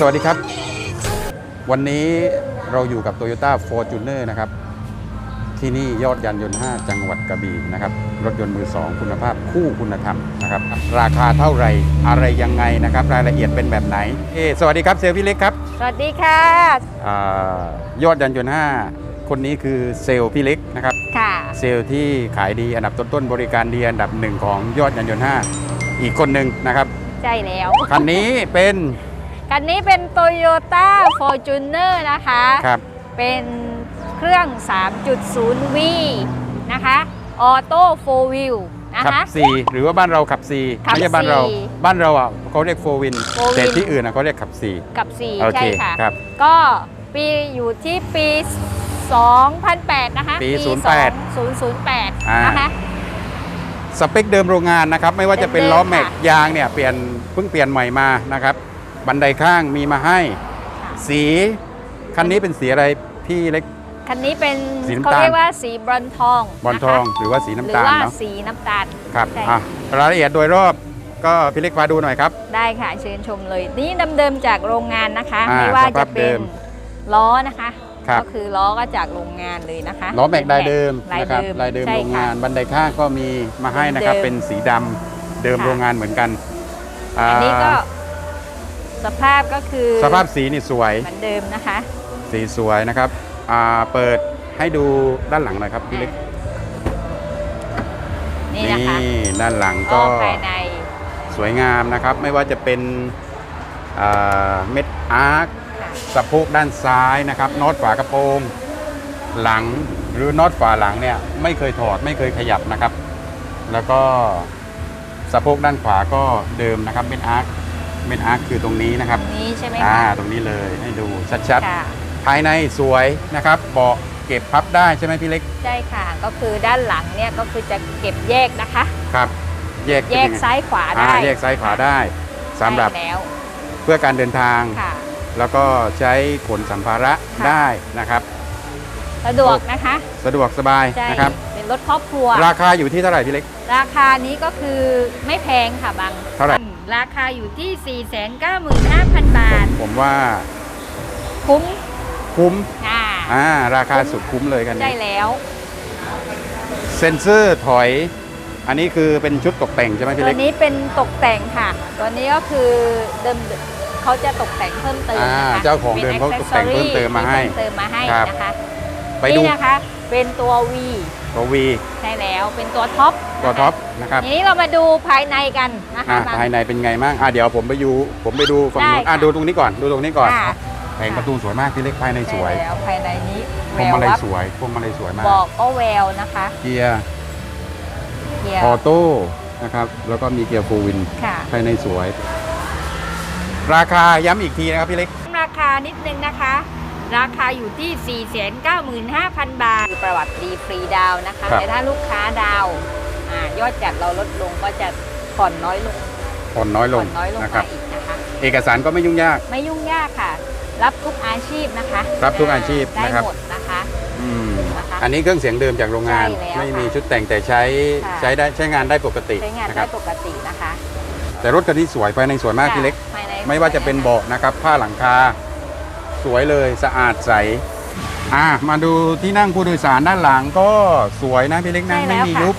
สวัสดีครับ วันนี้เราอยู่กับ Toyota Fortuner นะครับ ที่นี่ยอดยานยนต์ 5 จังหวัดกระบี่นะครับ รถยนต์มือ 2 คุณภาพคู่คุณธรรมนะครับ ราคาเท่าไหร่อะไรยังไงนะครับ รายละเอียดเป็นแบบไหนเอะสวัสดีครับเซลลพี่เล็กครับสวัสดีค่ะอายอดยานยนต์ 5 คนนี้คือเซลล์พี่เล็กนะครับค่ะเซลล์ที่ขายดีอันดับต้นๆบริการดีอันดับหนึ่งของยอดยานยนต์ 5 อีกคนหนึ่งนะครับใช่แล้วคันนี้เป็น คันนี้เป็น Toyota Fortuner นะคะ ครับ เป็นเครื่อง 3.0V นะคะ ออโต้4 wheel นะขับคะ สี่หรือว่าบ้านเราขับสี่ขับไม่ใช่บ้านเรา สี่บ้านเราอะเขาเรียกโฟวิน Four wheel แต่ที่อื่นอะเขาเรียกขับสี่กับโอ4เคใช่ค่ะ ครับ ก็ปีอยู่ที่ปี 2008 นะคะปี2008 อ่านนะคะ สเปคเดิมโรงงานนะครับ ไม่ว่าจะเป็นเดิมๆล้อแม็กค่ะยางเนี่ยเปลี่ยนเพิ่งเปลี่ยนใหม่มานะครับ บันไดข้างมีมาให้ค่ะสีคันนี้เป็นสีอะไรพี่เล็ก คันนี้เป็นสีน้ำเขาตาลเรียกว่าสีบรอนทองบอลนะคะทองหรือว่าสีหรืน้ำอตาลว่าเนาะสีน้ำตาลครับใช่อะรายละเอียดโดยรอบก็พี่เล็กพาดูหน่อยครับ ได้ค่ะเชิญชมเลยนี่เดิมๆจากโรงงานนะคะ อ่าไม่ว่าสภาจะพเป็เดินมล้อนะคะ ครับ ก็คือล้อก็จากโรงงานเลยนะคะล้อแม็กป็นลายเดิมลายนะครับเดิมลายเดิมใช่โรงค่ะ งานบันไดข้างก็มีมาให้นะครับ เดิมเป็นสีดำเดิมค่ะ โรงงานเหมือนกันอันนี้ก็อ่า สภาพก็คือสภาพสีนี่สวย เหมือนเดิมนะคะสีสวยนะครับอ่าเปิดให้ดูด้านหลังหน่อยครับพี่เล็กนี่นะคะด้านหลังก็ก็ภายในสวยงามนะครับ ไม่ว่าจะเป็นอ่าเม็ดอาร์คค่ะสะโพกด้านซ้ายนะครับน็อตฝากระโปรงหลังหรือน็อตฝาหลังเนี่ยไม่เคยถอดไม่เคยขยับนะครับ แล้วก็สะโพกด้านขวาก็เดิมนะครับเม็ดอาร์ค เม็ดอาร์คคือตรงนี้นะคตรัรบงนี้ใช่ไหมอ่าคะ ตรงนี้เลยให้ดูชัดค่ะ ๆ ภายในสวยนะครับเบาะเก็บพับได้ใช่ไหมพี่เล็กใช่ค่ะ ก็คือด้านหลังเนี่ยก็คือจะเก็บแยกนะคะ ครับ แยกแยกเป็นงไงซ้ายขวาอ่าได้แยกซ้ายขวาได้สำหรับใช่แล้วเพื่อการเดินทาง ค่ะ แล้วก็ใช้ขนสัมภาระค่ะ ได้นะครับ สะดวกนะคะสะดวกสบายใช่นะครับ เป็นรถครอบครัว ราคาอยู่ที่เท่าไหร่พี่เล็ก ราคานี้ก็คือไม่แพงค่ะบางเท่าไหร่ ราคาอยู่ที่ 495,000 บาท ผมว่าคุ้มคุ้มอ่าอ่าราคาสุดคุ้มเลยกันใช่นี้แล้ว เซนเซอร์ถอย อันนี้คือเป็นชุดตกแต่งใช่ไหมพี่ตัวเล็กนี้เป็นตกแต่งค่ะ ตัวนี้ก็คือเดิมเขาจะตกแต่งเพิ่มเติมอ่านะคะเจ้าของเดิมเขาตกแต่งเพิ่มเติมมาให้เพิ่มเติมมาให้ครับ นะคะ ไปดูนี่นะคะ เป็นตัว V ตัววีใช่แล้วเป็นตัวท็อปตัวท็อปนะครับทีนี้เรามาดูภายในกันนะคะอ่าบางภายในเป็นไงบ้างอ่าเดี๋ยวผมไปดูผมไปดูฝั่งนู้นได้ค่ะอ่าดูตรงนี้ก่อนดูตรงนี้ก่อนค่ะแผงประตูสวยมากพี่เล็กภายในสวยใช่แล้วภายในนี้พวงมาลัยวับสวยพวงมาลัยสวยมากบอกก็แววนะคะเกียร์เกียร์ออโต้นะครับแล้วก็มีเกียร์โฟวินค่ะภายในสวย ราคาย้ำอีกทีนะครับพี่เล็ก ราคานิดนึงนะคะ ราคาอยู่ที่ 495,000 บาท ประวัติดีฟรีดาวน์นะคะ ครับ แต่ถ้าลูกค้าดาวน์อ่ายอดจัดเราลดลงก็จะผ่อนน้อยลงผ่อนน้อยลผ่งอนน้อยลงนะครัมาบอีกนะคะ เอกสารก็ไม่ยุ่งยาก ไม่ยุ่งยากค่ะ รับทุกอาชีพนะคะรับทุกอาชีพได้นะครับ หมดนะคะ อืมนะคะอันนี้เครื่องเสียงเดิมจากโรงงาน ใช่แล้วไม่มีค่ะชุดแต่งแต่ใช้ค่ะ ใช้ได้ใช้งานได้ปกติใช้งานนะคได้รับ ปกตินะคะแต่รถคันนี้สวยภายในสวยมากพี่เล็กภายในไม่ว่าจะเป็นเบาะนะครับผ้าหลังคา สวยเลยสะอาดใสอะมาดูที่นั่งผู้โดยสารด้านหลังก็สวยนะพี่เล็กนะใช่ไม่แล้วมีค่ะยุบ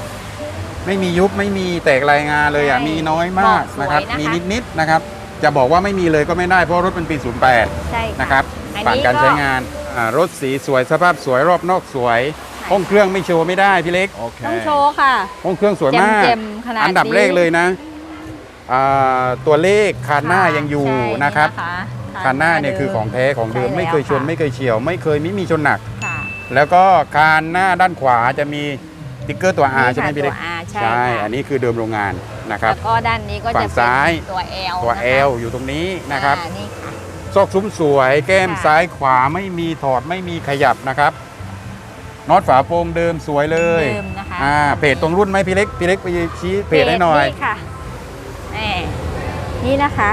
ไม่มียุบไม่มีแตกรายงานเลยอะใช่มีน้อยมากเบาะสวยนะครับ นะคะ มีนิดๆนะครับ จะบอกว่าไม่มีเลยก็ไม่ได้เพราะรถเป็นปี 08 ใช่นะครับอันผ่านนี้การก็ใช้งานอ่ารถสีสวยสภาพสวยรอบนอกสวยห้องเครื่องไม่โชว์ไม่ได้พี่เล็กต้องโชว์ค่ะ ห้องเครื่องสวยมากเจ็มๆขนาดอันดับนี้แรกเลยนะอ่าตัวเลขคันหน้ายังอยู่ใช่นะครับะ คันหน้าเนี่ยคือของแท้ของเดิมใช่แล้วไม่เคยชนค่ะไม่เคยเฉียว ไม่เคยไม่มีชนหนัก ค่ะแล้วก็คันหน้าด้านขวาจะมีติ๊กเกอร์ตัว R ใช่ไหมพี่เล็กตัว R ใช่ค่ะอันนี้คือเดิมโรงงานนะครับ แล้วก็ด้านนี้ก็ฝั่จะงเป็นซ้ายตัว L ตัว นะคะ L อยู่ตรงนี้นะครับอ่านี่ค่ะ ซอกซุ้มสวยแก้มค่ะ ซ้ายขวาไม่มีถอดไม่มีขยับนะครับน็อตฝาโปร่งเดิมสวยเลยเดิมนะคะอ่าเพจตรงรุ่นไหมพี่เล็กพี่เล็กไปชี้เพจให้หน่อย ค่ะแหมนี่นะคะ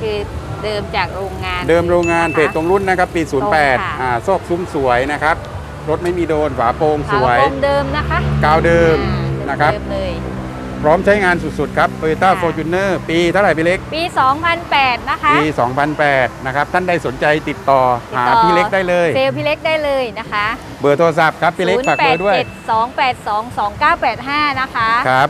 คือ เดิมจากโรงงานเดิมโรงงานนะคะเพจตรงรุ่นนะครับ ปีตรงค่ะ08อ่าซอกซุ้มสวยนะครับ รถไม่มีโดนฝาโปร่งสฝาวยโปร่งเดิมนะคะกาวเดิมอ่านะครับเดิมเลยพร้อมใช้งานสุด ๆ ครับ Toyota ค่ะ Fortuner ปีเท่าไหร่พี่เล็ก ปี 2008 นะคะ ปี 2008 นะครับ ท่านใดสนใจติดต่อติดหาต่อพี่เล็กได้เลย เซลลพี่เล็กได้เลยนะคะ เบอร์โทรศัพท์ครับ พี่เล็กฝากเบอร์ด้วย 0872822985 นะคะ ครับ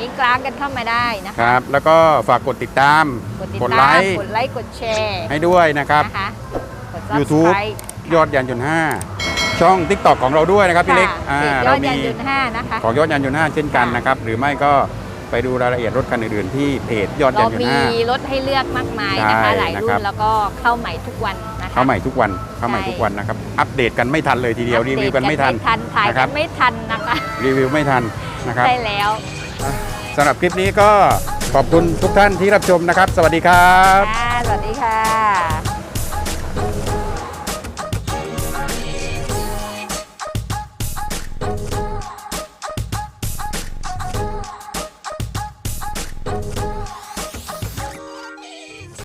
ลิงก์กลางกันเข้ามาได้นะคคะรับ แล้วก็ฝากกดติดตาม กดติดกดตาไลมค์ กดไลค์กดแชร์ให้ด้วยนะครับ นะคะกด YouTube Subscribe ยอดยานยนต์5ช่อง TikTok ของเราด้วยนะครับพี่เล็กค่ะเพจยเราอดมียานยนต์5นะคะ ของยอดยานยนต์5เช่นกันค่ะ นะครับ หรือไม่ก็ไปดูรายละเอียดรถคันอื่นๆที่เพจยอดยาเรานยนต์มี5 รถให้เลือกมากมายนะคะ ใช่หลายนะรุ่ครับ นแล้วก็เข้าใหม่ทุกวันนะคะเข้าใหม่ทุกวันเข้าใหม่ใช่ทุกวันนะครับ อัปเดตกันไม่ทันเลยทีเดียวรีวิวกันไม่ทันทันถ่ายนะครักับ นไม่ทันนะคะรีวิวไม่ทันนะครับ ใช่แล้ว สำหรับคลิปนี้ก็ขอบคุณทุกท่านที่รับชมนะครับ สวัสดีครับ ค่ะ สวัสดีค่ะ